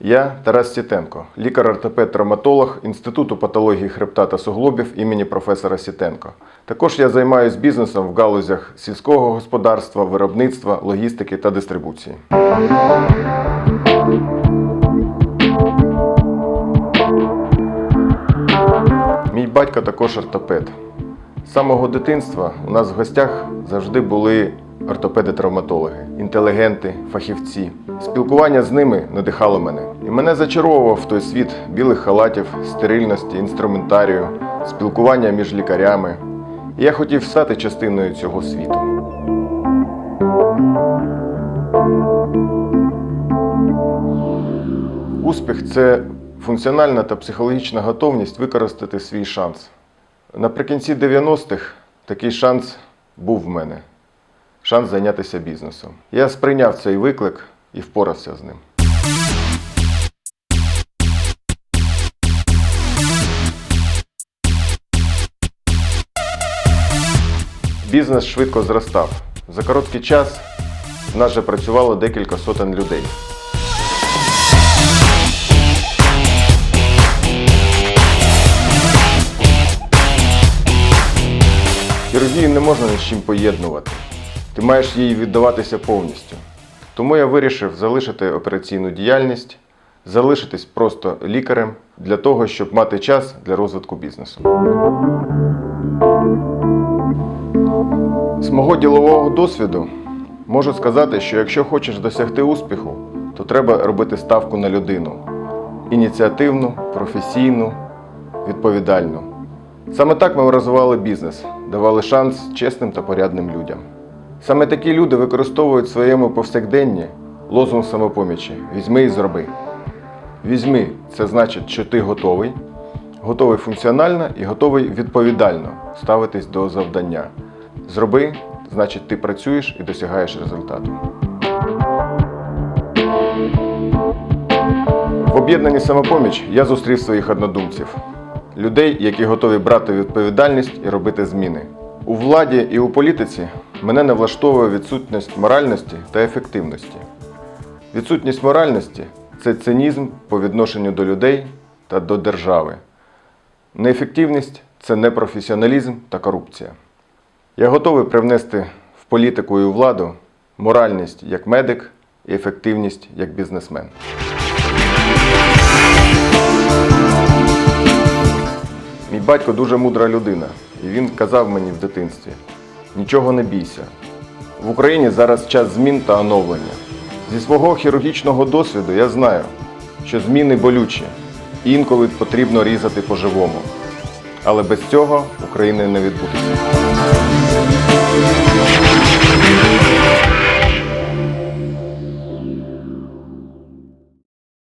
Я Тарас Сітенко, лікар-ортопед-травматолог Інституту патології хребта та суглобів імені професора Сітенко. Також я займаюся бізнесом в галузях сільського господарства, виробництва, логістики та дистрибуції. Мій батько також ортопед. З самого дитинства у нас в гостях завжди були ортопеди-травматологи, інтелігенти, фахівці. Спілкування з ними надихало мене. І мене зачаровував той світ білих халатів, стерильності, інструментарію, спілкування між лікарями. І я хотів стати частиною цього світу. Успіх це функціональна та психологічна готовність використати свій шанс. Наприкінці 90-х такий шанс був в мене. Шанс зайнятися бізнесом. Я сприйняв цей виклик і впорався з ним. Бізнес швидко зростав. За короткий час в нас вже працювало декілька сотень людей. Хірургію не можна ні з чим поєднувати. Ти маєш їй віддаватися повністю. Тому я вирішив залишити операційну діяльність, залишитись просто лікарем для того, щоб мати час для розвитку бізнесу. З мого ділового досвіду можу сказати, що якщо хочеш досягти успіху, то треба робити ставку на людину ініціативну, професійну, відповідальну. Саме так ми розвивали бізнес, давали шанс чесним та порядним людям. Саме такі люди використовують в своєму повсякденні лозунг самопомічі Візьми і зроби. Візьми це значить, що ти готовий, готовий функціонально і готовий відповідально ставитись до завдання. Зроби значить, ти працюєш і досягаєш результату. В об'єднанні самопоміч я зустрів своїх однодумців, людей, які готові брати відповідальність і робити зміни. У владі і у політиці мене не влаштовує відсутність моральності та ефективності. Відсутність моральності це цинізм по відношенню до людей та до держави. Неефективність це непрофесіоналізм та корупція. Я готовий привнести в політику і у владу моральність як медик і ефективність як бізнесмен. Мій батько дуже мудра людина, і він казав мені в дитинстві: нічого не бійся. В Україні зараз час змін та оновлення. Зі свого хірургічного досвіду я знаю, що зміни болючі, інколи потрібно різати по-живому. Але без цього України не відбудеться.